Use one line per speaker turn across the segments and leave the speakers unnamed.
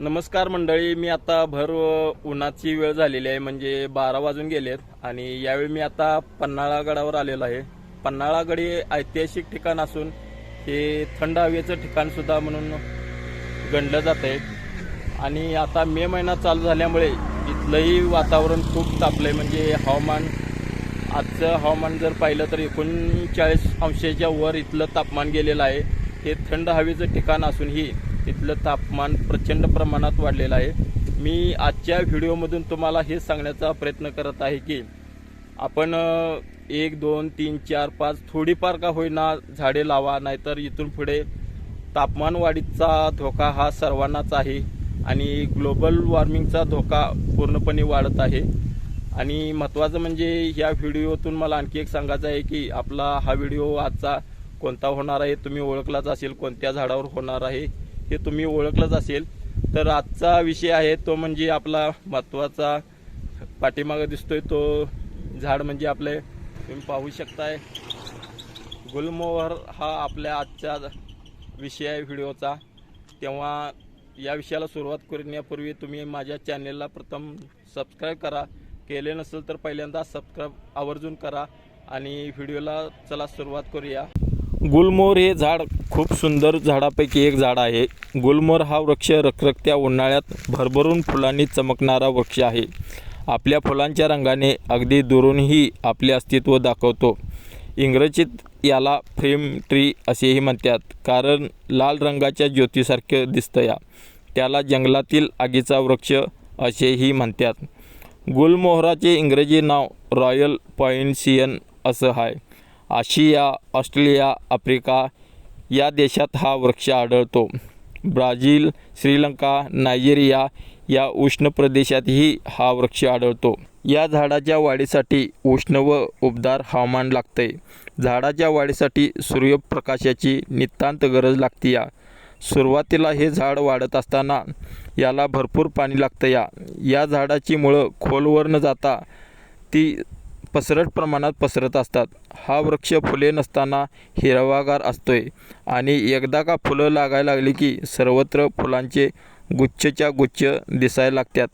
नमस्कार मंडळी मी आता भर उन्हाची वेळ झालेली आहे म्हणजे बारा वाजून गेलेत आणि यावेळी मी आता पन्हाळा गडावर आलेलो आहे. पन्हाळा गड हे ऐतिहासिक ठिकाण असून हे थंड हवेचं ठिकाण सुद्धा म्हणून गणलं जात आहे. आणि आता मे महिना चालू झाल्यामुळे इथलंही वातावरण खूप तापलंय म्हणजे हवामान आजचं हवामान जर पाहिलं तर एकोणचाळीस अंशाच्या वर इथलं तापमान गेलेलं आहे. हे थंड हवेचं ठिकाण असूनही तिथलं तापमान प्रचंड प्रमाणात वाढलेलं आहे. मी आजच्या व्हिडिओमधून तुम्हाला हे सांगण्याचा प्रयत्न करत आहे की आपण एक दोन तीन चार पाच थोडीफार का होईना झाडे लावा नाहीतर इथून पुढे तापमान वाढीचा धोका हा सर्वांनाच आहे आणि ग्लोबल वॉर्मिंगचा धोका पूर्णपणे वाढत आहे. आणि महत्त्वाचं म्हणजे ह्या व्हिडिओतून मला आणखी एक सांगायचं आहे की आपला हा व्हिडिओ आजचा कोणता होणार आहे तुम्ही ओळखलाच असेल कोणत्या झाडावर होणार आहे. हे तुम्ही ओळखलंच असेल. तर आजचा विषय आहे तो म्हणजे आपला महत्त्वाचा पाठीमागं दिसतोय. तो झाड म्हणजे आपले तुम्ही पाहू शकताय. गुलमोहर हा आपल्या आजचा विषय आहे व्हिडिओचा. तेव्हा या विषयाला सुरुवात करण्यापूर्वी तुम्ही माझ्या चॅनेलला प्रथम सबस्क्राईब करा. केले नसेल तर पहिल्यांदा सबस्क्राईब आवर्जून करा. आणि व्हिडिओला चला सुरुवात करूया. गुलमोहर हे झाड खूप सुंदर झाडापैकी एक झाड आहे. गुलमोहर हा वृक्ष रखरखत्या उन्हाळ्यात भरभरून फुलांनी चमकणारा वृक्ष आहे. आपल्या फुलांच्या रंगाने अगदी दुरूनही आपले अस्तित्व दाखवतो. इंग्रजीत याला फ्रेम ट्री असेही म्हणतात कारण लाल रंगाच्या ज्योतीसारखे दिसतं या त्याला जंगलातील आगीचा वृक्ष असेही म्हणतात. गुलमोहराचे इंग्रजी नाव रॉयल पॉइन्सियन असं आहे. आशिया ऑस्ट्रेलिया आफ्रिका या देशात हा वृक्ष आढळतो. ब्राझील श्रीलंका नायजेरिया या उष्ण प्रदेशातही हा वृक्ष आढळतो. या झाडाच्या वाढीसाठी उष्ण व उबदार हवामान लागते. झाडाच्या वाढीसाठी सूर्यप्रकाशाची नितांत गरज लागते या. सुरुवातीला हे झाड वाढत असताना याला भरपूर पाणी लागतं या. या झाडाची मुळं खोलवर न जाता ती पसरट प्रमाणात पसरत असतात. हा वृक्ष फुले नसताना हिरवागार असतोय. आणि एकदा का फुलं लागायला लागली की सर्वत्र फुलांचे गुच्छच्या गुच्छ दिसायला लागतात.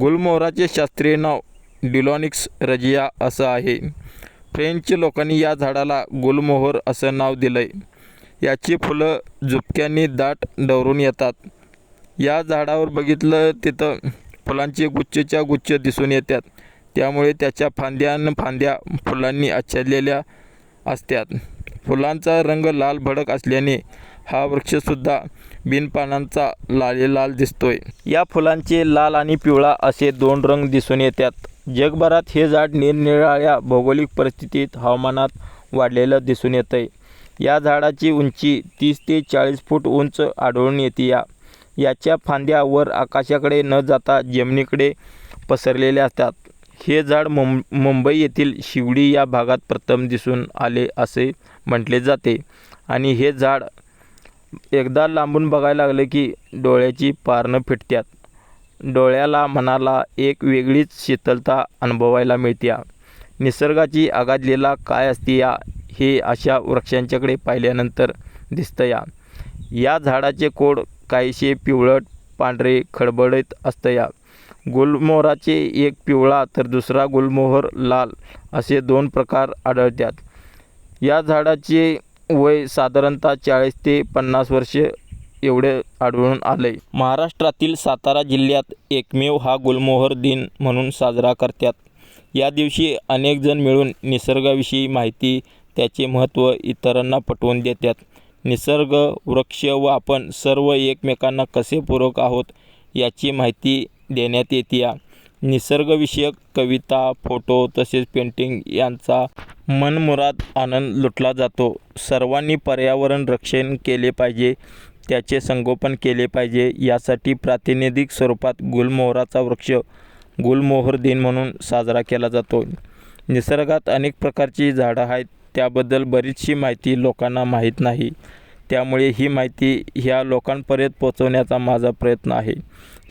गुलमोहराचे शास्त्रीय नाव डिलॉनिक्स रजिया असं आहे. फ्रेंच लोकांनी या झाडाला गुलमोहर असं नाव दिलं आहे याची फुलं झुपक्यांनी दाट डवरून येतात. या झाडावर बघितलं तिथं फुलांचे गुच्छच्या गुच्छ दिसून येतात. त्यामुळे त्याच्या फांद्या न फांद्या फुलांनी आच्छादलेल्या असतात. फुलांचा रंग लाल भडक असल्याने हा वृक्षसुद्धा बिनपानांचा लाले लाल दिसतोय. या फुलांचे लाल आणि पिवळा असे दोन रंग दिसून येतात. जगभरात हे झाड निरनिराळ्या भौगोलिक परिस्थितीत हवामानात वाढलेलं दिसून येतंय. या झाडाची उंची तीस ते चाळीस फूट उंच आढळून येते. या याच्या फांद्या वर आकाशाकडे न जाता जमिनीकडे पसरलेल्या असतात. हे झाड मुं मुंबई येथील शिवडी या भागात प्रथम दिसून आले असे म्हटले जाते. आणि हे झाड एकदा लांबून बघायला लागले की डोळ्याची पारणं फिटत्यात. डोळ्याला मनाला एक वेगळीच शीतलता अनुभवायला मिळते निसर्गाची आगादलीला काय असते या हे अशा वृक्षांच्याकडे पाहिल्यानंतर दिसतं या या झाडाचे कोड काहीसे पिवळट पांढरे खडबडीत असतं या गुलमोहराचे एक पिवळा तर दुसरा गुलमोहर लाल असे दोन प्रकार आढळतात. या झाडाचे वय साधारणतः चाळीस ते पन्नास वर्ष एवढे आढळून आले. महाराष्ट्रातील सातारा जिल्ह्यात एकमेव हा गुलमोहर दिन म्हणून साजरा करतात. या दिवशी अनेकजण मिळून निसर्गाविषयी माहिती त्याचे महत्त्व इतरांना पटवून देतात. निसर्ग वृक्ष व आपण सर्व एकमेकांना कसे पूरक आहोत याची माहिती देण्यात येत्या. निसर्गविषयक कविता फोटो तसेच पेंटिंग यांचा मनमुराद आनंद लुटला जातो. सर्वांनी पर्यावरण रक्षण केले पाहिजे त्याचे संगोपन केले पाहिजे यासाठी प्रातिनिधिक स्वरूपात गुलमोहराचा वृक्ष गुलमोहर दिन म्हणून साजरा केला जातो. निसर्गात अनेक प्रकारची झाडं आहेत त्याबद्दल बरीचशी माहिती लोकांना माहीत नाही. त्यामुळे ही माहिती ह्या लोकांपर्यंत पोचवण्याचा माझा प्रयत्न आहे.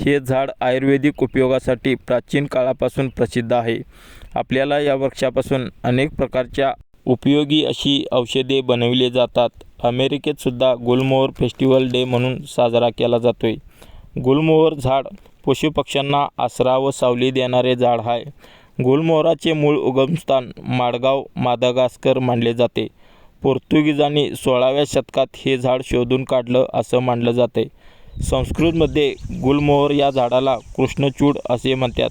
हे झाड आयुर्वेदिक उपयोगासाठी प्राचीन काळापासून प्रसिद्ध आहे. आपल्याला या वृक्षापासून अनेक प्रकारच्या उपयोगी अशी औषधे बनविली जातात. अमेरिकेतसुद्धा गुलमोहर फेस्टिवल डे म्हणून साजरा केला जातो आहे गुलमोहर झाड पशुपक्ष्यांना आसरा व सावली देणारे झाड आहे. गुलमोहराचे मूळ उगमस्थान माडगाव मादागास्कर मानले जाते. पोर्तुगीजांनी सोळाव्या शतकात हे झाड शोधून काढलं असं मानलं जाते. संस्कृतमध्ये गुलमोहर या झाडाला कृष्णचूड असे म्हणतात.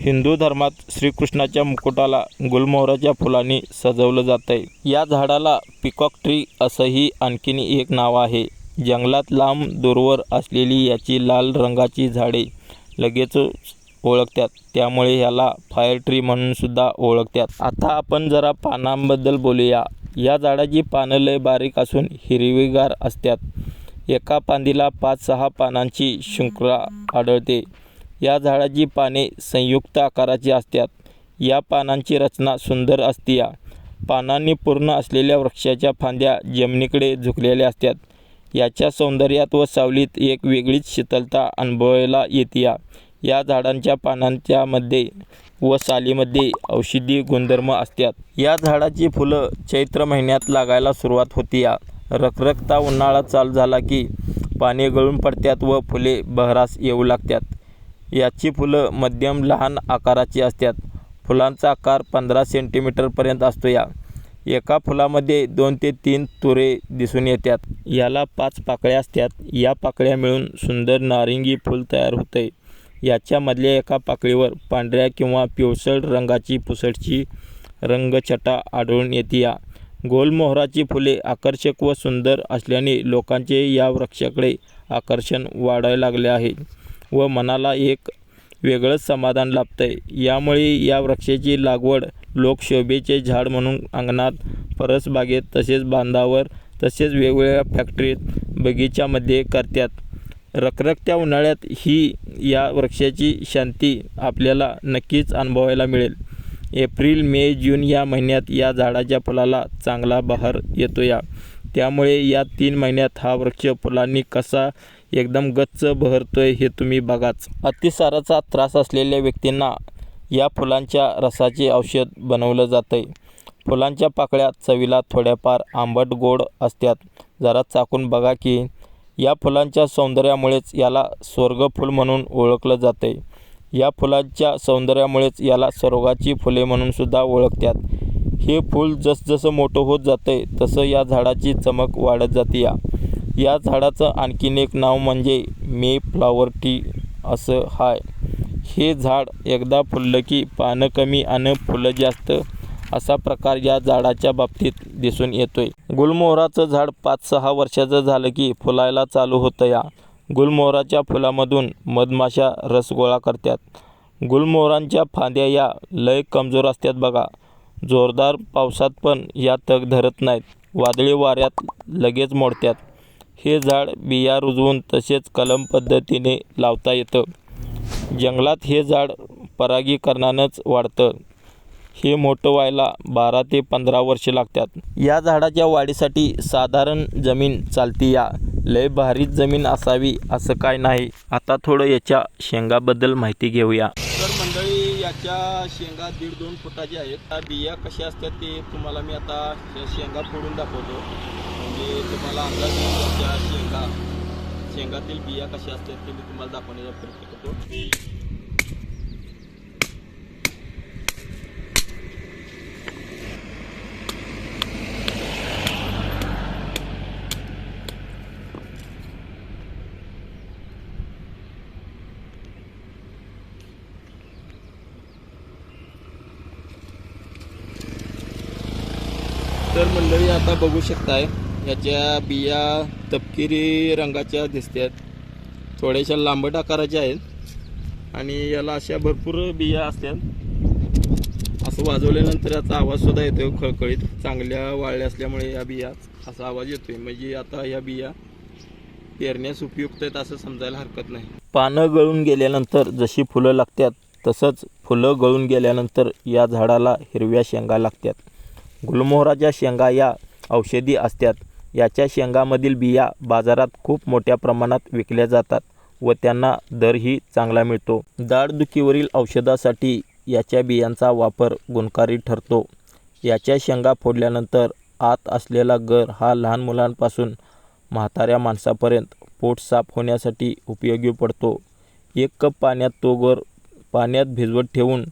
हिंदू धर्मात श्रीकृष्णाच्या मुकुटाला गुलमोहराच्या फुलांनी सजवलं जातंय. या झाडाला पिकॉक ट्री असंही आणखीन एक नाव आहे. जंगलात लांब दूरवर असलेली याची लाल रंगाची झाडे लगेच ओळखतात. त्यामुळे ह्याला फायर ट्री म्हणून सुद्धा ओळखतात. आता आपण जरा पानांबद्दल बोलूया. या झाडाची पानं लय बारीक असून हिरवीगार असतात एका फांदीला पाच सहा पानांची शृंखला आढळते. या झाडाची पाने संयुक्त आकाराची असतात या पानांची रचना सुंदर असते या पानांनी पूर्ण असलेल्या वृक्षाच्या फांद्या जमिनीकडे झुकलेल्या असतात याच्या सौंदर्यात व सावलीत एक वेगळीच शीतलता अनुभवायला येते या झाडांच्या पानांच्यामध्ये व सालीमध्ये औषधी गुणधर्म असतात. या झाडाची फुलं चैत्र महिन्यात लागायला सुरुवात होती. या रखरखता उन्हाळा चालू झाला की पाने गळून पडतात व फुले बहरास येऊ लागतात. याची फुलं मध्यम लहान आकाराची असतात. फुलांचा आकार पंधरा सेंटीमीटरपर्यंत असतो. या एका फुलामध्ये दोन ते तीन तुरे दिसून येतात. याला पाच पाकळ्या असतात. या पाकळ्या मिळून सुंदर नारिंगी फूल तयार होते. याच्यामधल्या एका पाकळीवर पांढऱ्या किंवा पिवसळ रंगाची पुसटची रंगछटा आढळून येते. या गोलमोहराची फुले आकर्षक व सुंदर असल्याने लोकांचे या वृक्षाकडे आकर्षण वाढायला लागले आहे व मनाला एक वेगळंच समाधान लाभतंय. यामुळे या वृक्षाची लागवड लोक शोभेचे झाड म्हणून अंगणात परसबागेत तसेच बांधावर तसेच वेगवेगळ्या फॅक्टरीत बगीच्यामध्ये करतात. रखरखत्या उन्हाळ्यात ही या वृक्षाची शांती आपल्याला नक्कीच अनुभवायला मिळेल. एप्रिल मे जून या महिन्यात या झाडाच्या फुलाला चांगला बहार येतो या त्यामुळे या तीन महिन्यात हा वृक्ष फुलांनी कसा एकदम गच्च बहरतोय हे तुम्ही बघाच. अतिसाराचा त्रास असलेल्या व्यक्तींना या फुलांच्या रसाचे औषध बनवलं जातं आहे फुलांच्या पाकळ्या चवीला थोड्याफार आंबट गोड असतात. जरा चाकून बघा की या फुलांच्या सौंदर्यामुळेच याला स्वर्गफूल म्हणून ओळखलं जाते. या फुलांच्या सौंदर्यामुळेच याला स्वर्गाची फुले म्हणूनसुद्धा ओळखतात. हे फूल जसजसं मोठं होत जाते तसं या झाडाची चमक वाढत जाते. या या झाडाचं आणखीन एक नाव म्हणजे मे फ्लॉवर टी असं हाय. हे झाड एकदा फुललं की पानं कमी आणि फुलं जास्त असा प्रकार या झाडाच्या बाबतीत दिसून येतोय. गुलमोहराचं झाड पाच सहा वर्षाचं झालं की फुलायला चालू होतं या. गुलमोहराच्या फुलामधून मधमाशा रस गोळा करतात. गुलमोहरांच्या फांद्या या लय कमजोर असतात बघा. जोरदार पावसात पण या तग धरत नाहीत. वादळी वाऱ्यात लगेच मोडतात. हे झाड बिया रुजवून तसेच कलम पद्धतीने लावता येतं. जंगलात हे झाड परागीकरणानंच वाढतं. हे मोठं व्हायला बारा ते पंधरा वर्षे लागतात. या झाडाच्या वाढीसाठी साधारण जमीन चालती या. लय भारीच जमीन असावी असं काय नाही. आता थोडं याच्या शेंगाबद्दल माहिती घेऊया. तर मंडळी याच्या शेंगा दीड दोन फुटाच्या आहेत. त्या बिया कशा असतात ते तुम्हाला मी आता शेंगा फोडून दाखवतो. म्हणजे तुम्हाला अंदाज येईल शेंगा. शेंगातील बिया कशा असतात ते मी तुम्हाला दाखवण्याचा प्रयत्न करतो तर मंडळी आता बघू शकताय याच्या बिया तपकिरी रंगाच्या दिसतात थोड्याशा लांबट आकाराच्या आहेत. आणि याला अशा भरपूर बिया असतात असं वाजवल्यानंतर याचा आवाजसुद्धा येतो खळखळीत. चांगल्या वाळल्या असल्यामुळे या बिया असा आवाज येतोय. म्हणजे आता या बिया पेरण्यास उपयुक्त आहेत असं समजायला हरकत नाही. पानं गळून गेल्यानंतर जशी फुलं लागतात तसंच फुलं गळून गेल्यानंतर या झाडाला हिरव्या शेंगा लागतात गुलमोहराच्या शेंगा या औषधी असतात याच्या शेंगामधील बिया बाजारात खूप मोठ्या प्रमाणात विकल्या जातात व त्यांना दरही चांगला मिळतो. दाढदुखीवरील औषधासाठी याच्या बियांचा वापर गुणकारी ठरतो. याच्या शेंगा फोडल्यानंतर आत असलेला गर हा लहान मुलांपासून म्हाताऱ्या माणसापर्यंत पोट साफ होण्यासाठी उपयोगी पडतो. एक कप पाण्यात तो गर पाण्यात भिजवत ठेवून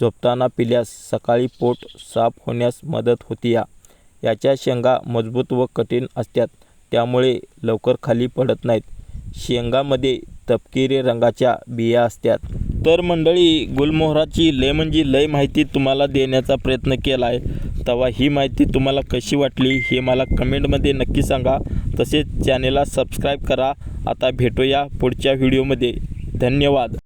झोपताना पिल्यास सकाळी पोट साफ होण्यास मदत होती या याच्या शेंगा मजबूत व कठीण असतात. त्यामुळे लवकर खाली पडत नाहीत. शेंगामध्ये तपकिरी रंगाच्या बिया असतात. तर मंडळी गुलमोहराची लय म्हणजे लय माहिती तुम्हाला देण्याचा प्रयत्न केला आहे तेव्हा ही माहिती तुम्हाला कशी वाटली हे मला कमेंटमध्ये नक्की सांगा. तसेच चॅनेलला सबस्क्राईब करा. आता भेटूया पुढच्या व्हिडिओमध्ये. धन्यवाद.